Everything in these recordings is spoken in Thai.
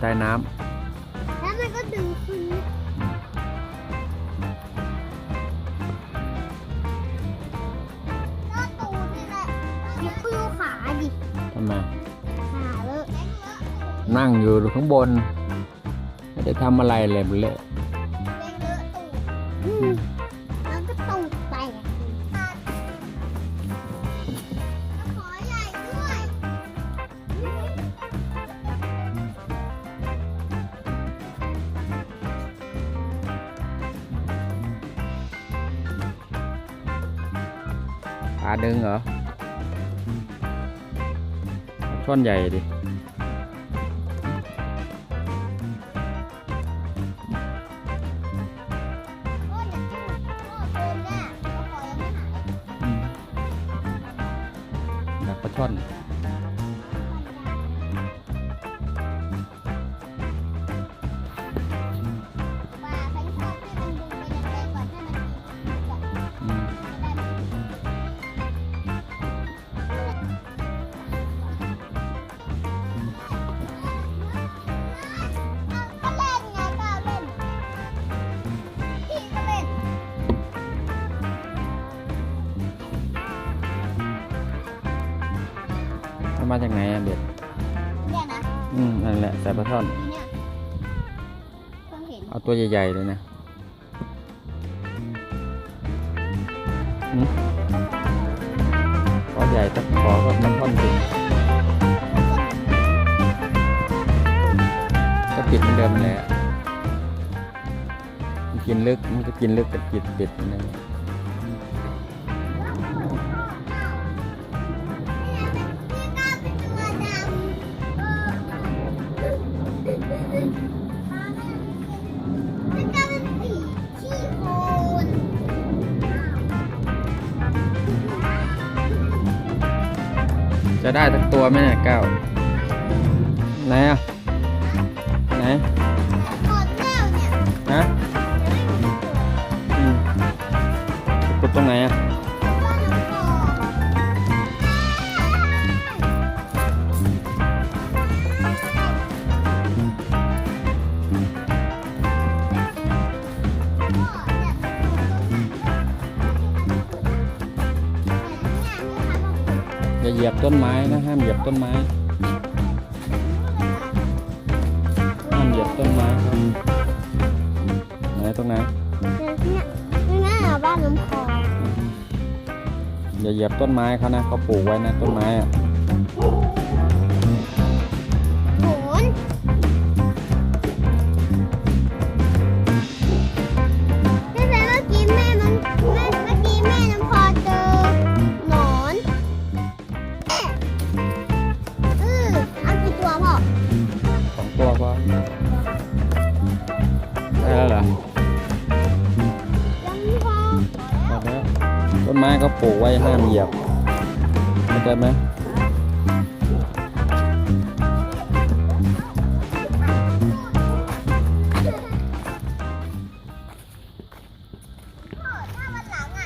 ใต้น้แล้วมันก็ดึงขึ้นนะก็ตูดนี่แหละอย่าเพิ่งขาดิำทำไมขาเลอะนั่งอยู่ข้างบน ไม่ได้ทำอะไรเลยมันเลอะ ช่อนใหญ่ดิ มันมาจากไหนอะเบ็ดเนี่ยนะอืมนั่นแหละใส่ปลาช่อน เนี่ยเพิ่งเห็นเอาตัวใหญ่ ๆ เลยนะอืมขอใหญ่ตะขอก็ปลาช่อนติดก็ติดเหมือนเดิมเลยอะมันกินลึก มันจะกินลึกกับจิตติดเหมือนเดิม จะได้ทั้งตัวไหมเนี่ยเก้าไหนอะไหนหมดแล้วเนี่ยฮะอืมกดตรงไหนอะ เนี่ยเนี่ยเนี่ยอย่าเหยียบต้นไม้นะห้ามเหยียบต้นไม้ห้ามเหยียบต้นไม้ครับไหนตรงไหนเนี่ยเนี่ยเนี่ยบ้านน้ำคออย่าเหยียบต้นไม้เขานะเขาปลูกไว้นะต้นไม้อะ กไว้ห้ามเหยียบเข้าใจไหมพ่อถ้าวันหลังอ่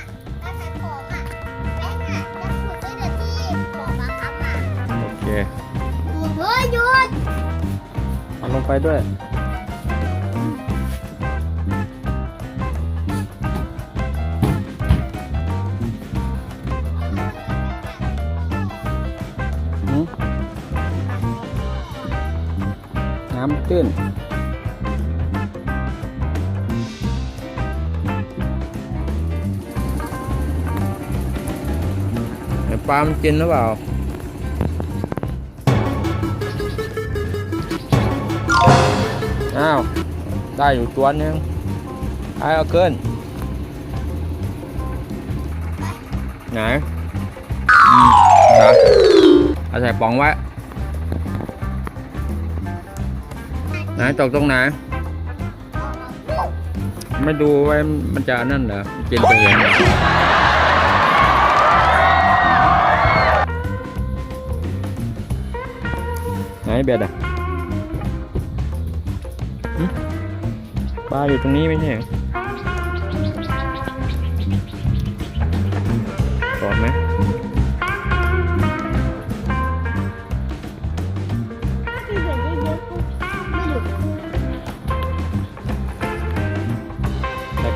น้ำตื้น ปลามันกินหรือเปล่าอ้าว ได้อยู่ตัวนึงไอ้เอาเกินไหนนะเอาใส่ปองไว้ ไหนตกตรงไหน ไม่ดูไว้มันจะนั่นเหรอเจนไปเองเหรอไหนเบ็ดอะปลาอยู่ตรงนี้ไม่ใช่เหรอ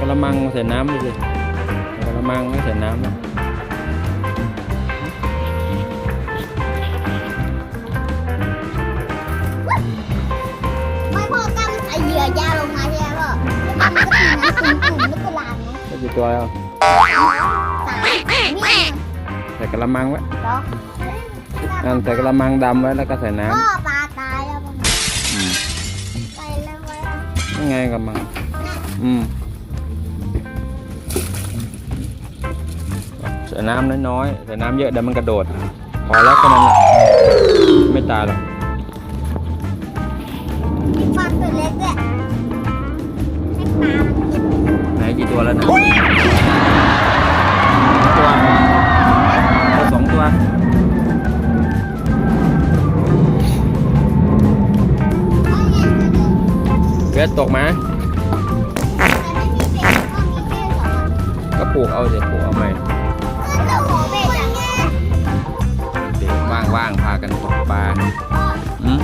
ระมังใส่น้ำดูสิกระมังไม่ใส่น้ำนะไม่พอกำใส่เหยื่อยาวลงมาใช่ไหมพ่อแล้วมันก็ตีน้ำตุ่มๆแล้วก็ลามนะได้กี่ตัวแล้วสามนี่ใส่กระมังไว้เหรอนั่นใส่กระมังดำไว้แล้วก็ใส่น้พ่อปลาตายแล้วพ่อำอืม ไปแล้วไว้ไงกระมัง อืม ใส่น้ำน้อยๆใส่น้ำเยอะเดี๋ยวมันกระโดด พอแล้วก็นั้นแหละไม่ตายหรอกปลาตัวเล็กด้วยให้ปลามันกินไหนกี่ตัวแล้วนะตัวตัวสองตัวเอาไงตัวเล็กเวทตกไหมแต่ไม่มีเป็ดก็มีแค่สองก็ปลูกเอาเดี๋ยวปลูกเอาใหม่ ว่างพากันตกปลาอืม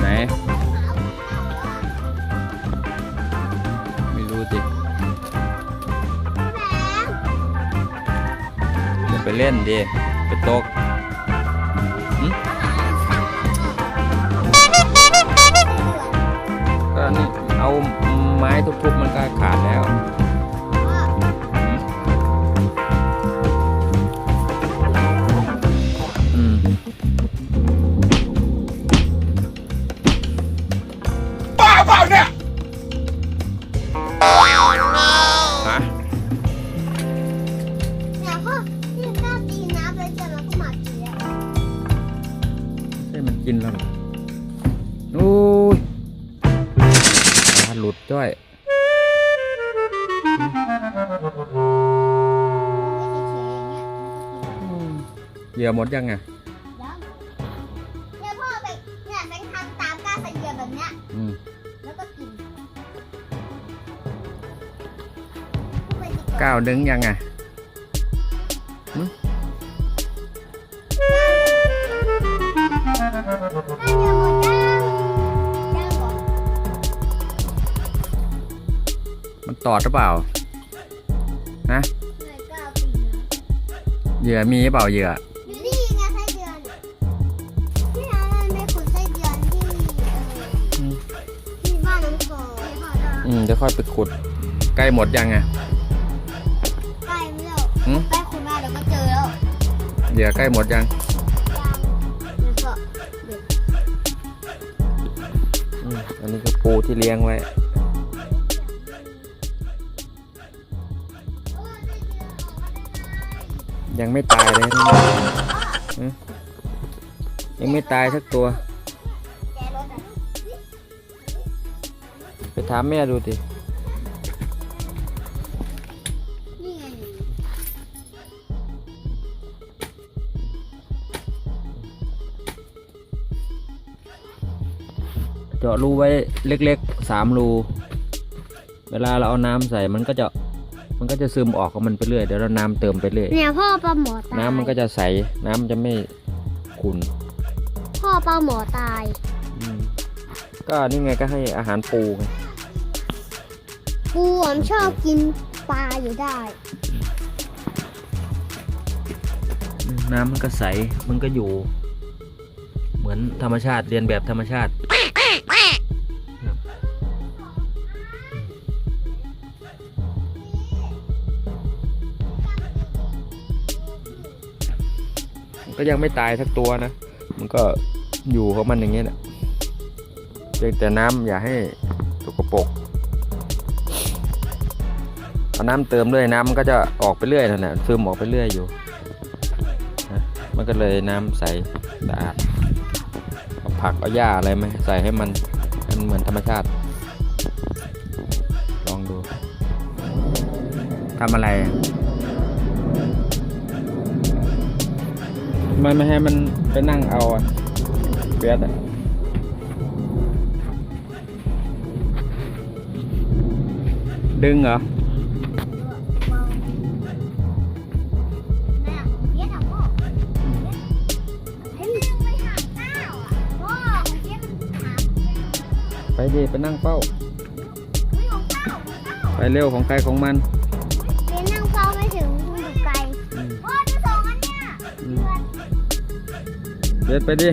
ไหน ไม่รู้สิอย่าไปเล่นดิ ไปตกก็นี่เอาไม้ทุบๆมันก็ขาดแล้ว จ้อยเหยื่อหมดยังไงเนี่ยพ่อไปเนี่ยแบงค์ทำตามกล้าใส่เหยื่อแบบเนี้ยอืมแล้วก็กินก้าวดึงยังไง อดหรือเปล่าเหนื่อยก้าวตีนะเหยื่อมีหรือเปล่าเหยื่ออยู่นี่ไงไส้เดือนที่ร้านมันไม่ขุดไส้เดือนที่เอออืมที่บ้านน้ำโขงอืมเดี๋ยวค่อยไปขุด ใกล้หมดยังไงใกล้ไม่แล้วหืมใกล้ขุดมาเดี๋ยวก็เจอแล้วเหยื่อใกล้หมดยังยังแล้วก็อืมอันนี้ก็ปูที่เลี้ยงไว้ ยังไม่ตายเลยนะอืมยังไม่ตายสักตัวแกรถอะไปถามแม่ดูดินี่ไงเจาะรูไว้เล็กๆสามรู เวลาเราเอาน้ำใส่มันก็จะ มันก็จะซึมออกของมันไปเรื่อยเดี๋ยวเราน้ำเติมไปเรื่อยเนี่ยพ่อปลาหมอตายน้ำมันก็จะใสน้ำมันจะไม่ขุ่นพ่อปลาหมอตาย อืมก็นี่ไงก็ให้อาหารปูไงปูผมชอบกินปลาอยู่ได้อืมน้ำมันก็ใสมันก็อยู่ เหมือนธรรมชาติเรียนแบบธรรมชาติ ก็ยังไม่ตายสักตัวนะ มันก็อยู่ของมันอย่างเงี้ยแหละเพียงแต่น้ำอย่าให้สกปรกเอาน้ำเติมเรื่อยน้ำมันก็จะออกไปเรื่อยนั่นแหละซึมออกไปเรื่อยอยู่นะมันก็เลยน้ำใสสะอาดเอาผักเอาหญ้าอะไรไหมใส่ให้มันมันเหมือนธรรมชาติ ลองดูทำอะไร มันไม่ให้มันไปนั่งเอาเบียดอะดึงเหรอไปดีไปนั่งเป้า ไปเร็วของใครของมัน เดืมอนเบียดไปดิ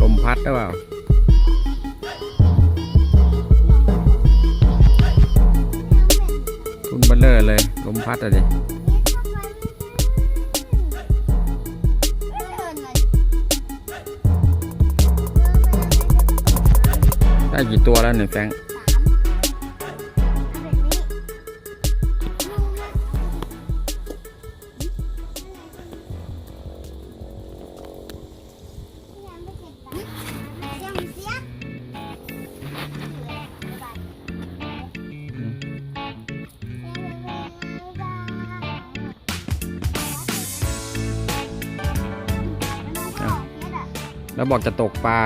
ลมพัดหรือเปล่า พัดอะดิได้กี่ตัวแล้วเนี่ยแฟง แล้วบอกจะตกปลา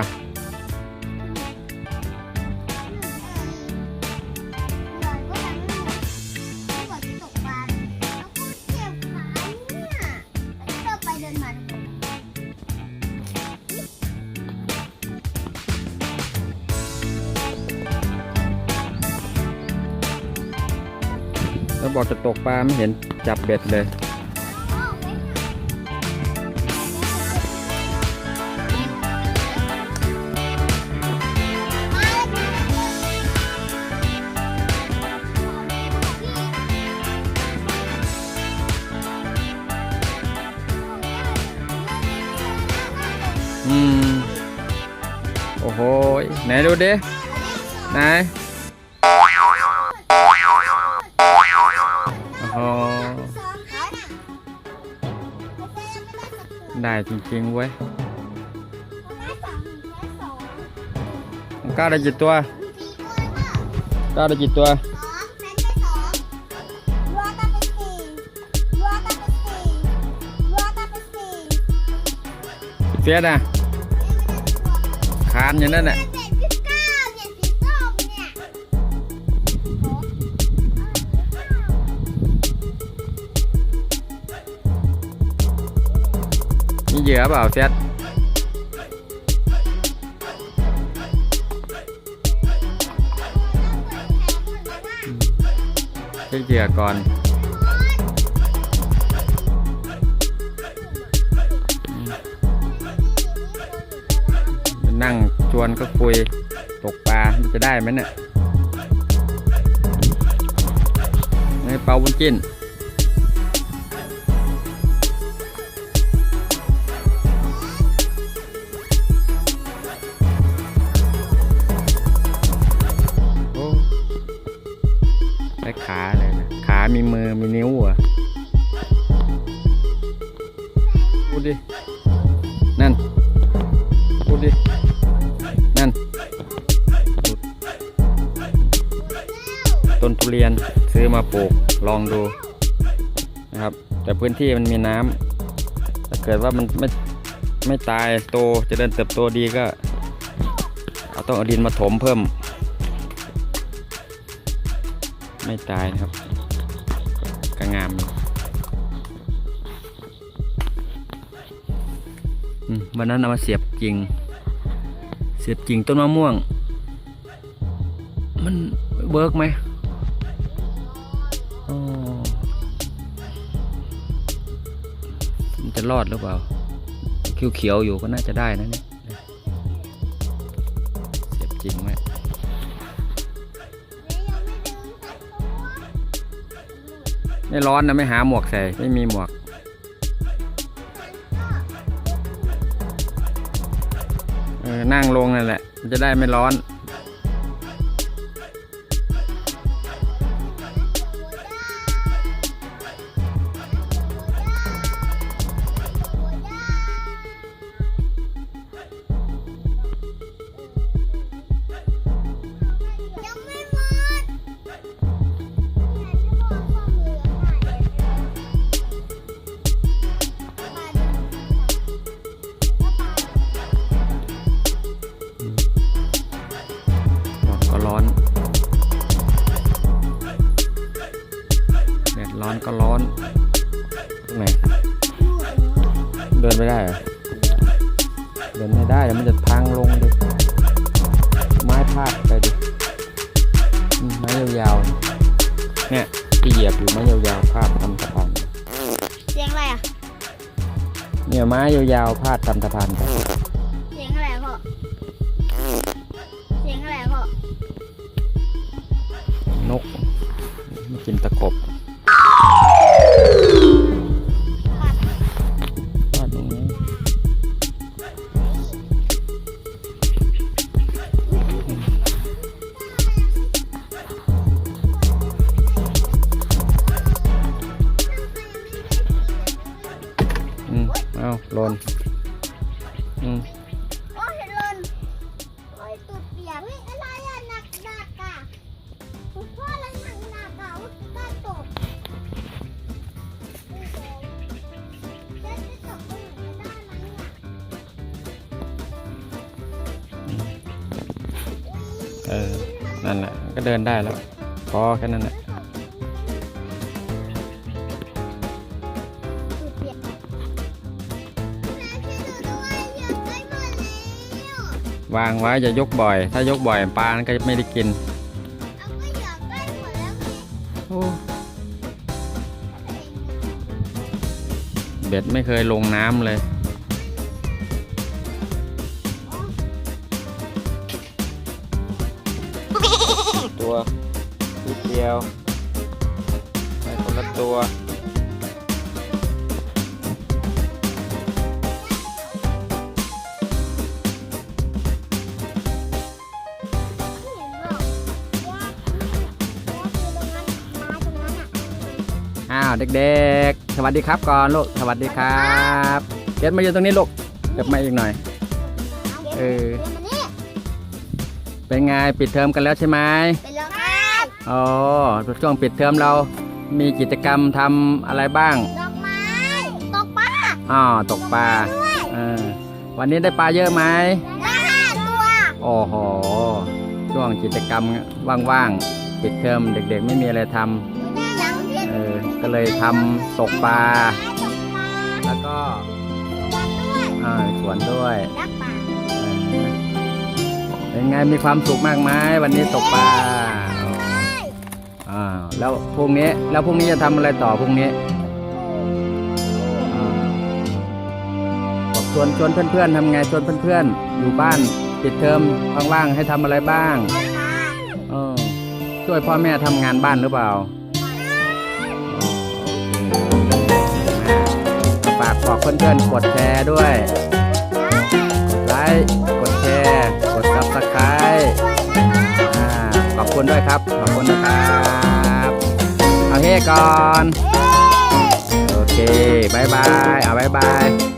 แล้วบอกจะตกปลาไม่เห็นจับเบ็ดเลย ไหนดูดิไหนโอ้โหได้จริงๆเว้ยก้าวได้กี่ตัวก้าวได้กี่ตัวเฟียสอะคานอย่างนั้นแหละ ยื่อเปล่าเฟียสใช้เหยื่อก่อนนั่งชวนก็คุยตกปลาจะได้ไหมเนี่ยในเปาบุญจิ้น พูดดิ นั่น พูดดิ นั่น ต้นทุเรียนซื้อมาปลูกลองดูนะครับ แต่พื้นที่มันมีน้ำถ้าเกิดว่ามันไม่ไม่ตายโตจะเดินเติบโตดีก็เอาต้องเอาดินมาถมเพิ่ม ไม่ตายนะครับก็งามอยู่ วันนั้นเอามาเสียบจริง เสียบจริงต้นมะม่วง มันเวิร์กไหมมันจะรอดหรือเปล่าเขียวๆอยู่ก็น่าจะได้นะเนี่ยเสียบจริงไหมไม่ร้อนนะไม่หาหมวกใส่ไม่มีหมวก นั่งลงนั่นแหละ มันจะได้ไม่ร้อน ที่เหยียบอยู่ไม้ยาวๆพาดทำสะพานเสียงอะไรอะ เนี่ยไม้ยาวๆพาดทำสะพานไปเาหล่นอืมโอ้ยเห็นเลยโอ้ยตุดเปียกเฮ้ยอะไรอะหนักหนักอะคุณพ่ออะไรหนักหนักอะว่าบ้านตกไม่เจอจะจะตกไปไหนก็ได้ไหมอะเออนั่นแหละก็เดินได้แล้วพอแค่นั้นแหละ วางไว้อย่ายกบ่อย ถ้ายกบ่อยปลามันก็ไม่ได้กินเอาก็อยากได้หมดแล้วไงโอ้เบ็ดไม่เคยลงน้ำเลย อ้าวเด็กๆ สวัสดีครับก่อนลูก สวัสดีครับเก็บมาอยู่ตรงนี้ลูกเก็บมาอีกหน่อย เออเดี๋ยวมานี่เป็นไงปิดเทอมกันแล้วใช่ไหมเป็นแล้วครับอ๋อช่วงปิดเทอมเรา มีกิจกรรมทำอะไรบ้าง ดอกไม้ตกปลาอ๋อ ตกปลา ด้วยเออ วันนี้ได้ปลาเยอะไหม ได้ห้าตัวโอ้โห ช่วงกิจกรรมว่างๆ ปิดเทอมเด็กๆ ไม่มีอะไรทไก็เลยทำตกปลาตกปลาแล้วก็วันด้วยอ่าสวนด้วยรักปลาเออเป็นไงมีความสุขมากไหมวันนี้ตกปลาอ๋ออ่าแล้วพรุ่งนี้แล้วพรุ่งนี้จะทำอะไรต่อพรุ่งนี้อ่าบอกชวนชวนเพื่อนๆทำไงชวนเพื่อนๆอยู่บ้านปิดเทอมว่างๆให้ทำอะไรบ้างปลาเออช่วยพ่อแม่ทำงานบ้านหรือเปล่า บอกเพื่อนๆกดแชร์ด้วย กดไลค์กดแชร์กด subscribe อ่าขอบคุณด้วยครับ ขอบคุณนะครับเอาเฮ้ก่อน โอเคบายบาย เอาบายบาย